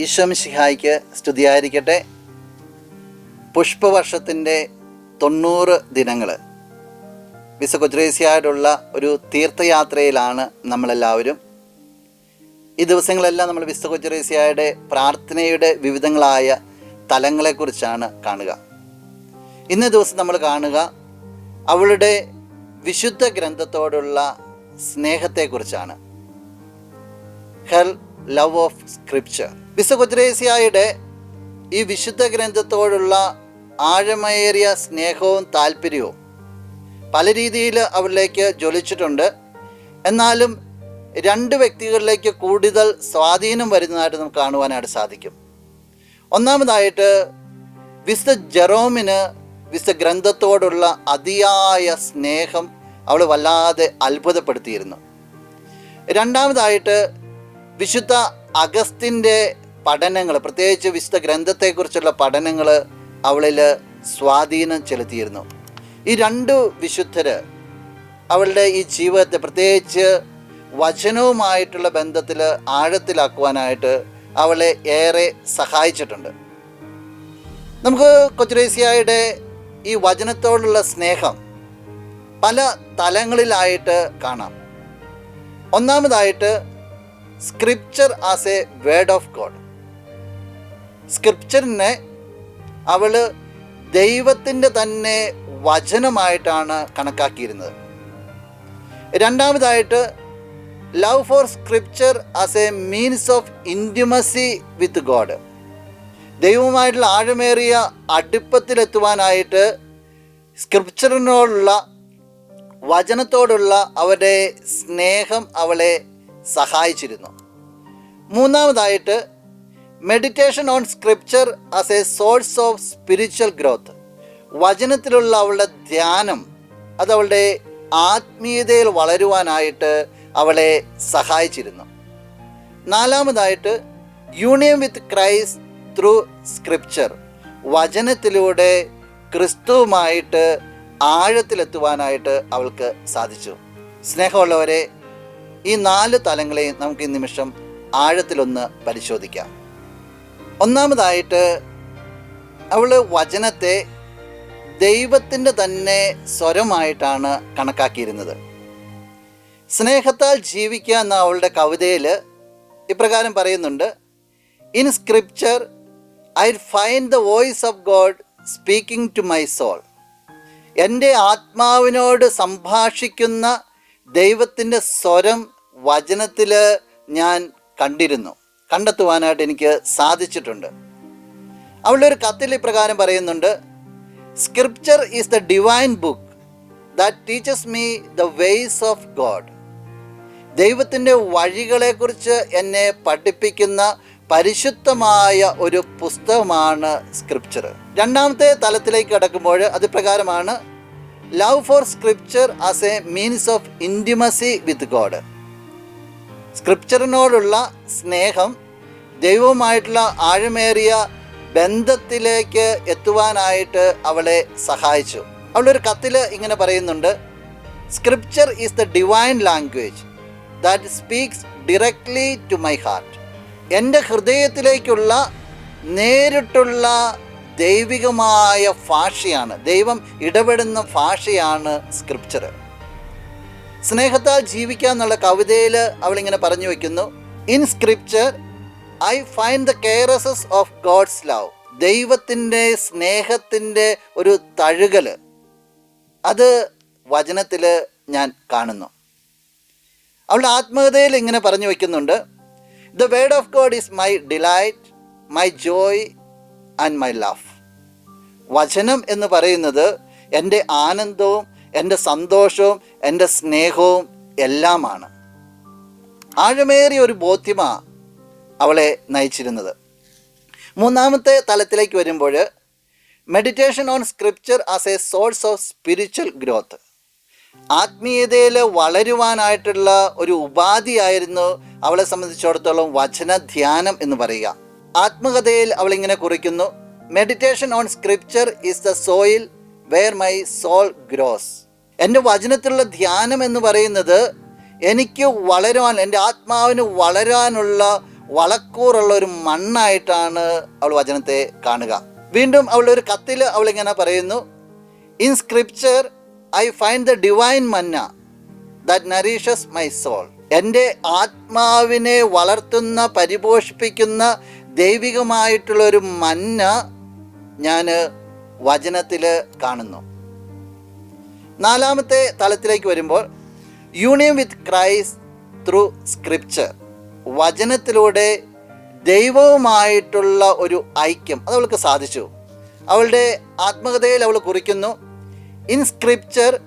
ഈശ്വമിഷിഹായിക്ക് സ്തുതിയായിരിക്കട്ടെ. പുഷ്പവർഷത്തിന്റെ തൊണ്ണൂറ് ദിനങ്ങൾ വിസ കുജ്രേസിയായിട്ടുള്ള ഒരു തീർത്ഥയാത്രയിലാണ് നമ്മളെല്ലാവരും. ഈ ദിവസങ്ങളെല്ലാം നമ്മൾ വിസ കുജ്രേസിയായുടെ പ്രാർത്ഥനയുടെ വിവിധങ്ങളായ തലങ്ങളെക്കുറിച്ചാണ് കാണുക. ഇന്ന ദിവസം നമ്മൾ കാണുക അവളുടെ വിശുദ്ധ ഗ്രന്ഥത്തോടുള്ള സ്നേഹത്തെക്കുറിച്ചാണ്. ഹെർ ലവ് ഓഫ് സ്ക്രിപ്ചർ കൊച്ചുറേസ്യായുടെ ഈ വിശുദ്ധ ഗ്രന്ഥത്തോടുള്ള ആഴമേറിയ സ്നേഹവും താല്പര്യവും പല രീതിയിൽ അവരിലേക്ക് ജ്വലിച്ചിട്ടുണ്ട്. എന്നാലും രണ്ട് വ്യക്തികളിലേക്ക് കൂടുതൽ സ്വാധീനം വരുന്നതായിട്ട് നമുക്ക് കാണുവാനായിട്ട് സാധിക്കും. ഒന്നാമതായിട്ട് വിശുദ്ധ ജെറോമിന് വിശുദ്ധ ഗ്രന്ഥത്തോടുള്ള അതിയായ സ്നേഹം അവൾ വല്ലാതെ അത്ഭുതപ്പെടുത്തിയിരുന്നു. രണ്ടാമതായിട്ട് വിശുദ്ധ അഗസ്തിന്റെ പഠനങ്ങൾ പ്രത്യേകിച്ച് വിശുദ്ധ ഗ്രന്ഥത്തെക്കുറിച്ചുള്ള പഠനങ്ങൾ അവളിൽ സ്വാധീനം ചെലുത്തിയിരുന്നു. ഈ രണ്ട് വിശുദ്ധര് അവളുടെ ഈ ജീവിതത്തെ പ്രത്യേകിച്ച് വചനവുമായിട്ടുള്ള ബന്ധത്തിൽ ആഴത്തിലാക്കുവാനായിട്ട് അവളെ ഏറെ സഹായിച്ചിട്ടുണ്ട്. നമുക്ക് കൊച്ചുറേസ്യായുടെ ഈ വചനത്തോടുള്ള സ്നേഹം പല തലങ്ങളിലായിട്ട് കാണാം. ഒന്നാമതായിട്ട് scripture as a word of God സ്ക്രിപ്ചറിനെ അവൾ ദൈവത്തിന്റെ തന്നെ വചനമായിട്ടാണ് കണക്കാക്കിയിരുന്നത്. രണ്ടാമതായിട്ട് love for scripture as a means of intimacy with God ദൈവവുമായിട്ടുള്ള ആഴമേറിയ അടുപ്പത്തിലെത്തുവാനായിട്ട് സ്ക്രിപ്ചറിനോടുള്ള വചനത്തോടുള്ള അവരുടെ സ്നേഹം അവളെ സഹായിച്ചിരുന്നു. മൂന്നാമതായിട്ട് meditation on scripture as a source of spiritual growth വചനത്തിലുള്ള അവളുടെ ധ്യാനം അത് അവളുടെ ആത്മീയതയിൽ വളരുവാനായിട്ട് അവളെ സഹായിച്ചിരുന്നു. നാലാമതായിട്ട് union with Christ through scripture വചനത്തിലൂടെ ക്രിസ്തുവുമായിട്ട് ആഴത്തിലെത്തുവാനായിട്ട് അവൾക്ക് സാധിച്ചു. സ്നേഹമുള്ളവരെ ഈ നാല് തലങ്ങളെ നമുക്ക് ഈ നിമിഷം ആഴത്തിലൊന്ന് പരിശോധിക്കാം. ഒന്നാമതായിട്ട് അവൾ വചനത്തെ ദൈവത്തിന്റെ തന്നെ സ്വരമായിട്ടാണ് കണക്കാക്കിയിരുന്നത്. സ്നേഹത്താൽ ജീവിക്കുക എന്ന അവളുടെ കവിതയിൽ ഇപ്രകാരം പറയുന്നുണ്ട് in scripture I find the voice of God speaking to my soul എന്റെ ആത്മാവിനോട് സംഭാഷിക്കുന്ന ദൈവത്തിന്റെ സ്വരം വചനത്തിൽ ഞാൻ കണ്ടിരുന്നു. കണ്ടെത്തുവാനായിട്ട് എനിക്ക് സാധിച്ചിട്ടുണ്ട്. അവളുടെ ഒരു കത്തിൽ ഇപ്രകാരം പറയുന്നുണ്ട് scripture is the divine book that teaches me the ways of God ദൈവത്തിന്റെ വഴികളെക്കുറിച്ച് എന്നെ പഠിപ്പിക്കുന്ന പരിശുദ്ധമായ ഒരു പുസ്തകമാണ് സ്ക്രിപ്ചർ രണ്ടാമത്തെ തലത്തിലേക്ക് കടക്കുമ്പോൾ അത് പ്രകാരമാണ് love for scripture as a means of intimacy with God. സ്ക്രിപ്ചറിനോടുള്ള സ്നേഹം ദൈവവുമായിട്ടുള്ള ആഴമേറിയ ബന്ധത്തിലേക്ക് എത്തുവാനായിട്ട് അവളെ സഹായിച്ചു. അവളൊരു കത്തിൽ ഇങ്ങനെ പറയുന്നുണ്ട് scripture is the divine language that speaks directly to my heart എന്റെ ഹൃദയത്തിലേക്കുള്ള നേരിട്ടുള്ള ദൈവികമായ ഭാഷയാണ്. ദൈവം ഇടപെടുന്ന ഭാഷയാണ് സ്ക്രിപ്ചർ സ്നേഹത്താൽ ജീവിക്കുക എന്നുള്ള കവിതയിൽ അവളിങ്ങനെ പറഞ്ഞു വയ്ക്കുന്നു in scripture I find the caresses of God's love ദൈവത്തിന്റെ സ്നേഹത്തിന്റെ ഒരു തഴുകൽ. അത് വചനത്തിൽ ഞാൻ കാണുന്നു. അവളുടെ ആത്മകഥയിൽ ഇങ്ങനെ പറഞ്ഞു വയ്ക്കുന്നുണ്ട് the word of God is my delight my joy and my love വചനം എന്ന് പറയുന്നത് എന്റെ ആനന്ദവും എന്റെ സന്തോഷവും എന്റെ സ്നേഹവും എല്ലാമാണ്. ആഴമേറിയ ഒരു ബോധ്യമാണ് അവളെ നയിച്ചിരുന്നത്. മൂന്നാമത്തെ തലത്തിലേക്ക് വരുമ്പോൾ meditation on scripture as a source of spiritual growth ആത്മീയതയിൽ വളരുവാനായിട്ടുള്ള ഒരു ഉപാധിയായിരുന്നു അവളെ സംബന്ധിച്ചിടത്തോളം വചന ധ്യാനം എന്ന് പറയുക. ആത്മകഥയിൽ അവളിങ്ങനെ കുറിക്കുന്നു meditation on scripture is the soil where my soul grows എന്റെ വചനത്തിലുള്ള ധ്യാനം എന്ന് പറയുന്നത് എനിക്ക് വളരുവാൻ എന്റെ ആത്മാവിന് വളരാനുള്ള വളക്കൂറുള്ള ഒരു മണ്ണായിട്ടാണ് അവൾ വചനത്തെ കാണുക. വീണ്ടും അവളുടെ ഒരു കത്തിൽ അവൾ ഇങ്ങനെ പറയുന്നു in scripture I find the divine manna that nourishes my soul എന്റെ ആത്മാവിനെ വളർത്തുന്ന പരിപോഷിപ്പിക്കുന്ന ദൈവികമായിട്ടുള്ള ഒരു മന്ന ഞാൻ വചനത്തിൽ കാണുന്നു. നാലാമത്തെ തലത്തിലേക്ക് വരുമ്പോൾ union with Christ through scripture വചനത്തിലൂടെ ദൈവവുമായിട്ടുള്ള ഒരു ഐക്യം അത് അവൾക്ക് സാധിച്ചു. അവളുടെ ആത്മകഥയിൽ അവൾ കുറിക്കുന്നു in scripture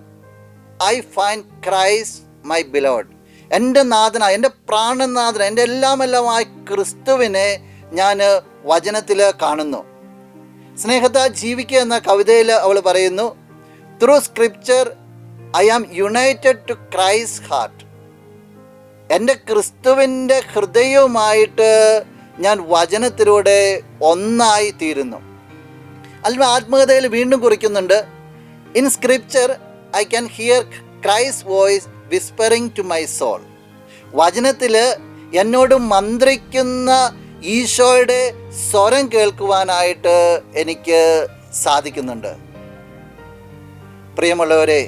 I find Christ my beloved എന്റെ നാഥന എന്റെ പ്രാണനാഥന എന്റെ എല്ലാമെല്ലാമായ ക്രിസ്തുവിനെ ഞാൻ വചനത്തിൽ കാണുന്നു. സ്നേഹത്താൽ ജീവിക്കുക എന്ന കവിതയിൽ അവൾ പറയുന്നു through scripture I am united to craze heart എന്റെ ക്രിസ്തുവിന്റെ ഹൃദയവുമായിട്ട് ഞാൻ വചനത്തിലൂടെ ഒന്നായി തീരുന്നു. അല്ല ആത്മകഥയിൽ വീണ്ടും കുറിക്കുന്നുണ്ട് in scripture I can hear craze voice whispering to my soul വചനത്തിൽ എന്നോട് മന്ത്രിക്കുന്ന ഈശോയുടെ സ്വരം കേൾക്കുവാനായിട്ട് എനിക്ക് സാധിക്കുന്നുണ്ട്. പ്രിയമുള്ളവരെ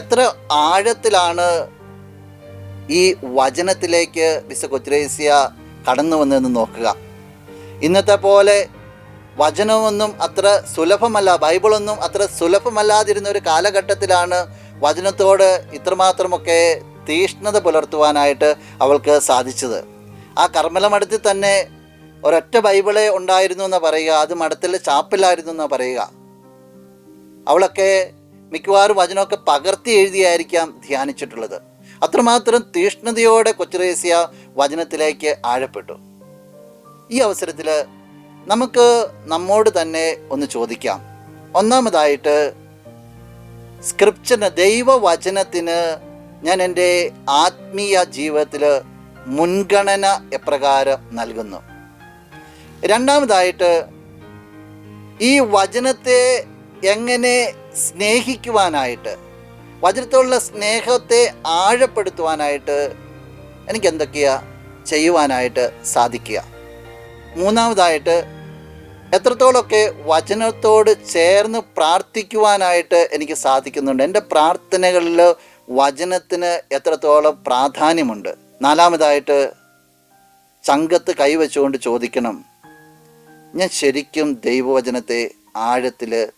എത്ര ആഴത്തിലാണ് ഈ വചനത്തിലേക്ക് വിശ കൊച്ചുരേസ്യ കടന്നു വന്നതെന്ന് നോക്കുക. ഇന്നത്തെ പോലെ വചനമൊന്നും അത്ര സുലഭമല്ല ബൈബിളൊന്നും അത്ര സുലഭമല്ലാതിരുന്ന ഒരു കാലഘട്ടത്തിലാണ് വചനത്തോട് ഇത്രമാത്രമൊക്കെ തീഷ്ണത പുലർത്തുവാനായിട്ട് അവൾക്ക് സാധിച്ചത്. ആ കർമ്മല മഠത്തിൽ തന്നെ ഒരൊറ്റ ബൈബിളേ ഉണ്ടായിരുന്നു എന്ന് പറയുക. അത് മഠത്തിൽ ചാപ്പിലായിരുന്നു എന്ന് പറയുക. അവളൊക്കെ മിക്കവാറും വചനമൊക്കെ പകർത്തി എഴുതിയായിരിക്കാം ധ്യാനിച്ചിട്ടുള്ളത്. അത്രമാത്രം തീഷ്ണതയോടെ കൊച്ചുറേസ്യ വചനത്തിലേക്ക് ആഴപ്പെട്ടു. ഈ അവസരത്തിൽ നമുക്ക് നമ്മോട് തന്നെ ഒന്ന് ചോദിക്കാം. ഒന്നാമതായിട്ട് സ്ക്രിപ്റ്റിന് ദൈവവചനത്തിന് ഞാൻ എന്റെ ആത്മീയ ജീവിതത്തിൽ മുൻഗണന എപ്രകാരം നൽകുന്നു. രണ്ടാമതായിട്ട് ഈ വചനത്തെ എങ്ങനെ സ്നേഹിക്കുവാനായിട്ട് വചനത്തോടുള്ള സ്നേഹത്തെ ആഴപ്പെടുത്തുവാനായിട്ട് എനിക്ക് എന്തൊക്കെയാ ചെയ്യുവാനായിട്ട് സാധിക്കുക? മൂന്നാമതായിട്ട് എത്രത്തോളമൊക്കെ വചനത്തോട് ചേർന്ന് പ്രാർത്ഥിക്കുവാനായിട്ട് എനിക്ക് സാധിക്കുന്നുണ്ട്? എന്റെ പ്രാർത്ഥനകളിൽ വചനത്തിന് എത്രത്തോളം പ്രാധാന്യമുണ്ട്? നാലാമതായിട്ട് ചങ്കത്ത് കൈവച്ചുകൊണ്ട് ചോദിക്കണം ഞാൻ ശരിക്കും ദൈവവചനത്തെ ആഴത്തിൽ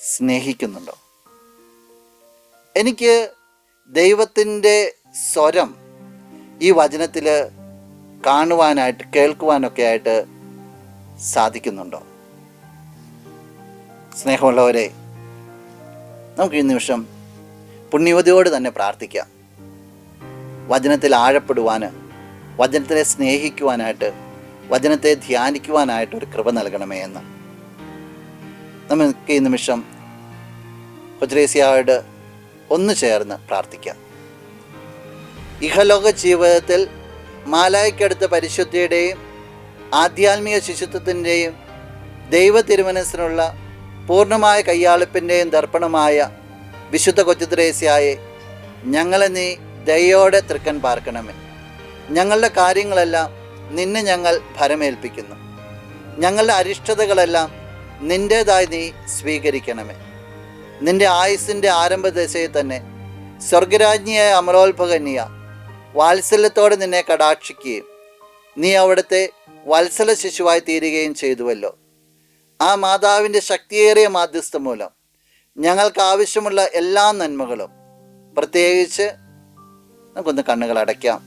സ്നേഹിക്കുന്നുണ്ടോ? എനിക്ക് ദൈവത്തിന്റെ സ്വരം ഈ വചനത്തിൽ കാണുവാനായിട്ട് കേൾക്കുവാനൊക്കെ ആയിട്ട് സാധിക്കുന്നുണ്ടോ? സ്നേഹമുള്ളവരെ നമുക്ക് ഈ നിമിഷം പുണ്യവതിയോട് തന്നെ പ്രാർത്ഥിക്കാം. വചനത്തിൽ ആഴപ്പെടുവാൻ വചനത്തിനെ സ്നേഹിക്കുവാനായിട്ട് വചനത്തെ ധ്യാനിക്കുവാനായിട്ട് ഒരു കൃപ നൽകണമേ എന്ന്. നമുക്ക് ഈ നിമിഷം കൊച്ചുരേസ്യായോട് ഒന്ന് ചേർന്ന് പ്രാർത്ഥിക്കാം. ഇഹലോക ജീവിതത്തിൽ മാലായ്ക്കടുത്ത പരിശുദ്ധിയുടെയും ആധ്യാത്മിക ശിശുത്വത്തിന്റെയും ദൈവ തിരുമനസ്സിനുള്ള പൂർണമായ കയ്യാളിപ്പിന്റെയും ദർപ്പണമായ വിശുദ്ധ കൊച്ചുത്രേസ്യായെ ഞങ്ങളെ നീ ദയോടെ തൃക്കൻ പാർക്കണമേ. ഞങ്ങളുടെ കാര്യങ്ങളെല്ലാം നിന്നെ ഞങ്ങൾ ഭരമേൽപ്പിക്കുന്നു. ഞങ്ങളുടെ അരിഷ്ടതകളെല്ലാം നിന്റേതായി നീ സ്വീകരിക്കണമേ. നിന്റെ ആയുസിന്റെ ആരംഭദശയിൽ തന്നെ സ്വർഗരാജ്ഞിയായ അമലോത്ഭകന്യ വാത്സല്യത്തോടെ നിന്നെ കടാക്ഷിക്കുകയും നീ അവിടുത്തെ വത്സല ശിശുവായി തീരുകയും ചെയ്തുവല്ലോ. ആ മാതാവിന്റെ ശക്തിയേറിയ മാധ്യസ്ഥം മൂലം ഞങ്ങൾക്ക് ആവശ്യമുള്ള എല്ലാ നന്മകളും പ്രത്യേകിച്ച് നമുക്കൊന്ന് കണ്ണുകൾ അടയ്ക്കാം.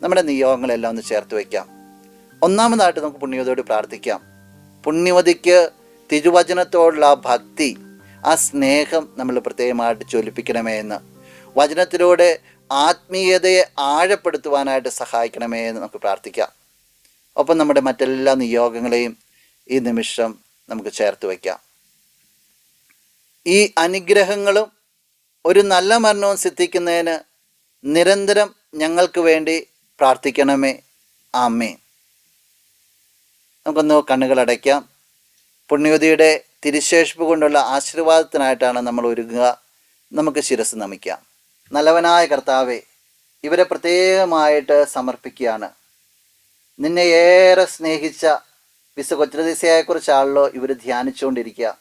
നമ്മുടെ നിയോഗങ്ങളെല്ലാം ഒന്ന് ചേർത്ത് വയ്ക്കാം. ഒന്നാമതായിട്ട് നമുക്ക് പുണ്യവതിയോട് പ്രാർത്ഥിക്കാം. പുണ്യവതിക്ക് തിരുവചനത്തോടുള്ള ആ ഭക്തി ആ സ്നേഹം നമ്മൾ പ്രത്യേകമായിട്ട് ചൊലിപ്പിക്കണമേ എന്ന് വചനത്തിലൂടെ ആത്മീയതയെ ആഴപ്പെടുത്തുവാനായിട്ട് സഹായിക്കണമേ എന്ന് നമുക്ക് പ്രാർത്ഥിക്കാം. ഒപ്പം നമ്മുടെ മറ്റെല്ലാ നിയോഗങ്ങളെയും ഈ നിമിഷം നമുക്ക് ചേർത്ത് വയ്ക്കാം. ഈ അനുഗ്രഹങ്ങളും ഒരു നല്ല മരണവും സിദ്ധിക്കുന്നതിന് നിരന്തരം ഞങ്ങൾക്ക് വേണ്ടി പ്രാർത്ഥിക്കണമേ. ആമേ നമുക്കൊന്ന് കണ്ണുകൾ അടയ്ക്കാം. പുണ്യവതിയുടെ തിരിശേഷിപ്പ് കൊണ്ടുള്ള ആശീർവാദത്തിനായിട്ടാണ് നമ്മൾ ഒരുങ്ങുക. നമുക്ക് ശിരസ് നമിക്കാം. നല്ലവനായ കർത്താവെ ഇവരെ പ്രത്യേകമായിട്ട് സമർപ്പിക്കുകയാണ്. നിന്നെ ഏറെ സ്നേഹിച്ച വിസ കൊച്ചുദിശയെക്കുറിച്ചാണല്ലോ ഇവർ ധ്യാനിച്ചുകൊണ്ടിരിക്കുക.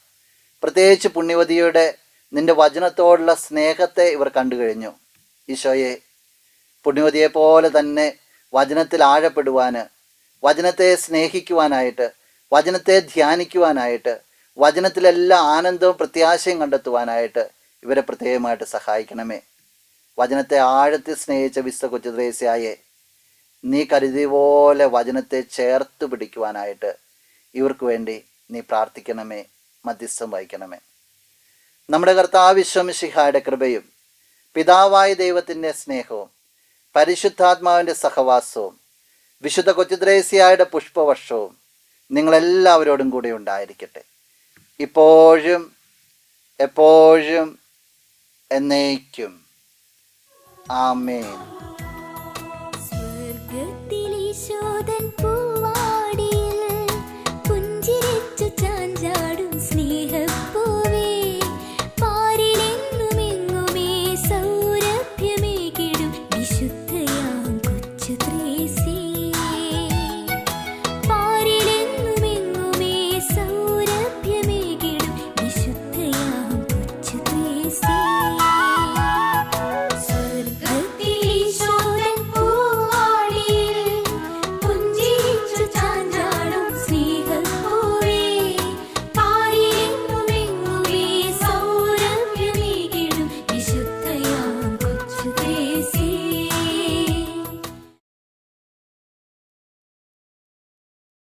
പ്രത്യേകിച്ച് പുണ്യവതിയുടെ നിന്റെ വചനത്തോടുള്ള സ്നേഹത്തെ ഇവർ കണ്ടു കഴിഞ്ഞു ഈശോയെ പുണ്യവതിയെ പോലെ തന്നെ വചനത്തിൽ ആഴപ്പെടുവാൻ വചനത്തെ സ്നേഹിക്കുവാനായിട്ട് വചനത്തെ ധ്യാനിക്കുവാനായിട്ട് വചനത്തിലെല്ലാ ആനന്ദവും പ്രത്യാശയും കണ്ടെത്തുവാനായിട്ട് ഇവരെ പ്രത്യേകമായിട്ട് സഹായിക്കണമേ. വചനത്തെ ആഴത്തിൽ സ്നേഹിച്ച വിശുദ്ധ കൊച്ചുദ്രേസ്യായെ നീ കരുതി പോലെ വചനത്തെ ചേർത്ത് പിടിക്കുവാനായിട്ട് ഇവർക്ക് വേണ്ടി നീ പ്രാർത്ഥിക്കണമേ മധ്യസ്ഥം വഹിക്കണമേ. നമ്മുടെ കർത്താവ് ശിഹായുടെ കൃപയും പിതാവായ ദൈവത്തിന്റെ സ്നേഹവും പരിശുദ്ധാത്മാവിന്റെ സഹവാസവും വിശുദ്ധ കൊച്ചുദ്രേസിയായുടെ പുഷ്പവർഷവും നിങ്ങളെല്ലാവരോടും കൂടെ ഉണ്ടായിരിക്കട്ടെ. ഇപ്പോഴും എപ്പോഴും എന്നേക്കും. ആമേൻ.